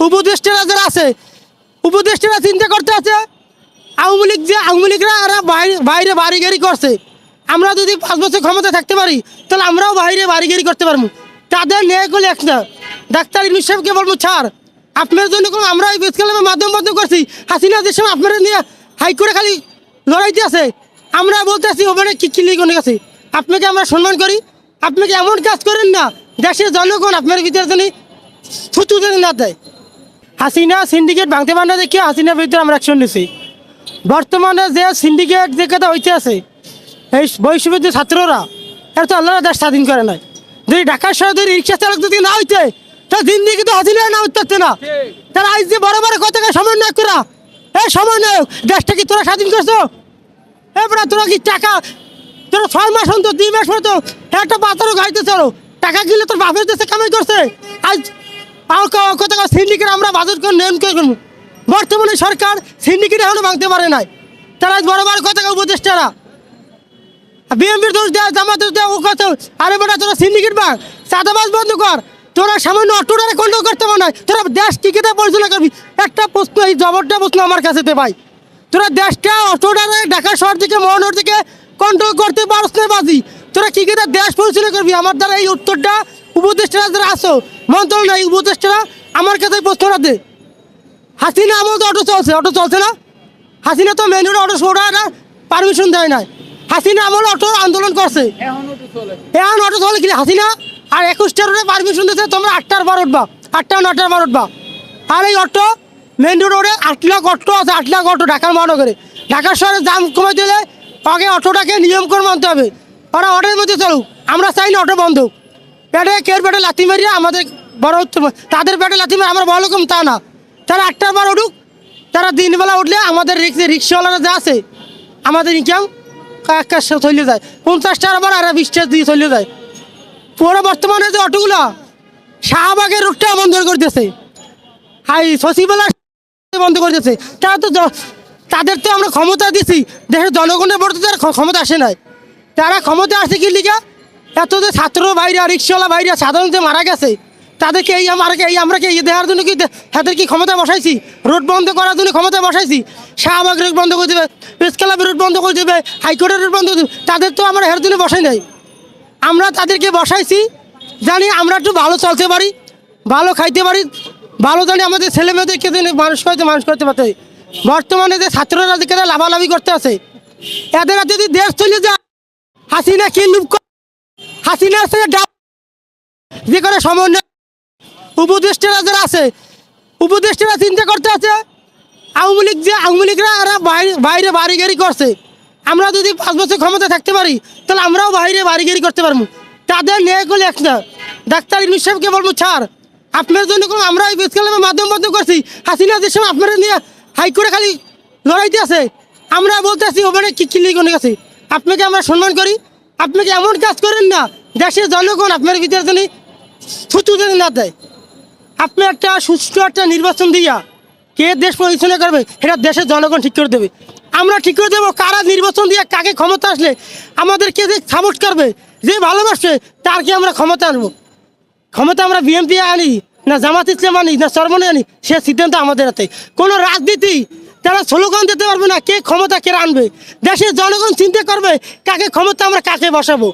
উপদেষ্টারা যারা আছে, উপদেষ্টারা চিন্তা করতে আছে, আওয়ামী লীগ যে আওয়ামী লীগরা এরা বাইরে বাড়িগাড়ি করছে। আমরা যদি পাঁচ বছর ক্ষমতা থাকতে পারি, তাহলে আমরাও বাইরে বাড়িগাড়ি করতে পারব। তাদের ন্যায় করলে একটা ডাক্তার ইনুস সাহেবকে বলব, ছাড়, আপনার জন্য কোনো আমরা এই বেসকালামের মাধ্যম বন্ধ করছি। হাসিনা সময় আপনারা নিয়ে হাইকোর্টে খালি লড়াইতে আছে, আমরা বলতে আছি ওখানে কি কিলি কোনে গেছে আপনাকে আমরা সম্মান করি। আপনাকে এমন কাজ করেন না, দেশের জনগণ আপনার ভিতরে জানি থুতু জানি না দেয়। হাসিনা সিন্ডিকেট ভাঙতে পারে না দেখে হাসিনার বিরুদ্ধে আমরা অ্যাকশন নিছি। বর্তমানে যে সিন্ডিকেট যে কথা হইতে আছে, এই বৈষম্যদের ছাত্ররা, এরা তো আল্লাহ দেশ স্বাধীন করে নাই। যদি ঢাকার শহরে রিক্সা চালক যদি না হইতে তা জিন্দিগি তো হাসিনা না পারছে না। তারা আজ যে বড় বড় কথা সমন্বয় করা এই সমন্বয়, দেশটা কি তোরা স্বাধীন করছ? এবার তোরা কি টাকা, তোরা ছয় মাস অন্তর, দুই মাস মতো একটা পাথরও গাড়িতে চলো টাকা কিনলে তোর বাপের দেশে কামাই করছে। আজ কত সিন্ডিকেট আমরা বাজেট করে নিয়ম বর্তমানে সরকার সিন্ডিকেট এখনও ভাঙতে পারে নাই। তারা বড় বড় কথা উপদেষ্টারা। বিএমপির দোষ দেয়, জামাতের দেয়, ও কত আরে বেটা, তোরা সিন্ডিকেট ভাঙ, চাঁদাবাজ বন্ধ কর। তোরা সামান্য অটোটারে কন্ট্রোল করতে পারে তোরা দেশ কেটে পরিচালনা করবি। একটা প্রশ্ন, এই জবরটা প্রশ্ন আমার কাছে দে ভাই। তোরা দেশটা অটোটারে ঢাকা শহর থেকে, মহানগর থেকে কন্ট্রোল করতে পারস না বাজি। তোরা কি দেশ পরিচালনা করবি। আমার দ্বারা এই উত্তরটা উপদেষ্টারা যারা আসো মন্ত্রণালয় উপদেষ্টারা আমার কাছে প্রশ্নটা দে হাসিনা আমার তো অটো চলছে অটো চলছে না? হাসিনা তো মেন রোড অটো সোডা পারমিশন দেয় নাই। হাসিনা আমল অটো আন্দোলন করছে। এখন অটো চলে কি? হাসিনা আর একুশটা রোডে পারমিশন দিচ্ছে তোমরা আটটার বার উঠবা। আটটা, নটার বার উঠবা। আর এই অটো মেন রোডে আট লাখ অটো আছে, আট লাখ অটো ঢাকার মহানগরে। ঢাকার শহরে দাম কমে দিলে আগে অটোটাকে নিয়ম করে মানতে হবে। ওরা অটোর মধ্যে চলুক। আমরা চাই না অটো বন্ধ পেটে কেউ পেটে লাথি মারিয়ে আমাদের বড় উত্তম- তাদের পেটে লাথি মারি, আমরা বড় তা না। তারা আটটার বার উঠুক, তারা দিনবেলা উঠলে আমাদের রিক্সে রিক্সাওয়ালারা যা আছে, আমাদের ইনকাম একটা চলে যায়। পঞ্চাশটার আবার আর বিশটা দিয়ে চলে যায়। পুরো বর্তমানে যে অটোগুলো, শাহবাগের রুটটা বন্ধ করে দিয়েছে হাই শশীবেলা বন্ধ করে দিয়েছে তারা তো তাদের তো আমরা ক্ষমতা দিছি। দেশের জনগণের ভোট তো ক্ষমতা আসে নাই। তারা ক্ষমতা আসে কি লিগা? এত যে ছাত্র ভাইরা, রিক্সাওয়ালা ভাইরা সাধারণ যে মারা গেছে, তাদেরকে এই আমাকে এই আমরা কি দেওয়ার জন্য কি তাদের কি ক্ষমতা বসাইছি? রোড বন্ধ করার জন্য ক্ষমতা বসাইছি? শাহবাগ রোড বন্ধ করে দেবে পেসকালাবি রোড বন্ধ করে দেবে, হাইকোর্টের রোড বন্ধ করে দেবে, তাদের তো আমরা হের জন্য বসাই নাই। আমরা তাদেরকে বসাইছি, জানি আমরা একটু ভালো চলতে পারি, ভালো খাইতে পারি, ভালো জানি আমাদের ছেলে মেয়েদেরকে মানুষ করতে মানুষ করতে পারতে। বর্তমানে যে ছাত্ররা দিকে লাভালাভি করতে আছে, এদের যদি দেশ চলে যায়, হাসিনা কি লুপ হাসিনার সাথে ডাব যে করে সমন্বয় উপদেষ্টারা যারা আছে, উপদেষ্টারা চিন্তা করতে আছে, আওয়ামী লীগ যে আওয়ামী লীগরা এরা বাইরে বাড়িগাড়ি করছে। আমরা যদি পাঁচ বছর ক্ষমতা থাকতে পারি, তাহলে আমরাও বাইরে বাড়িগাড়ি করতে পারব। তাদের ন্যায় করলে একটা ডাক্তার ইনুস সাহেবকে বলব, ছাড়। আপনার জন্য কোনো আমরা এই বেসকালামের মাধ্যম বন্ধ করছি। হাসিনা যে আপনারা নিয়ে হাইকোর্টে খালি লড়াইতে আছে, আমরা বলতে আছি, ওখানে কি কিলি কোনে গেছে আপনাকে আমরা সম্মান করি। আপনাকে এমন কাজ করেন না? দেশের জনগণ আপনার ভিতরে জানি থুতু না দেয়। আপনি একটা সুষ্ঠু একটা নির্বাচন দিয়া কে দেশ পরিচালনা করবে, সেটা দেশের জনগণ ঠিক করে দেবে। আমরা ঠিক করে দেবো কারা নির্বাচন দিয়ে কাকে ক্ষমতা আসলে আমাদের কে যে সাপোর্ট করবে, যে ভালোবাসবে তারকে আমরা ক্ষমতা আনব? ক্ষমতা আমরা বিএনপি আনি, না জামাত ইসলাম আনি, না সরমনে আনি, সে সিদ্ধান্ত আমাদের হাতে। কোনো রাজনীতি তারা স্লোগান দিতে পারবে না কে ক্ষমতা কে আনবে। দেশের জনগণ চিন্তা করবে কাকে ক্ষমতা আমরা কাকে বসাবো।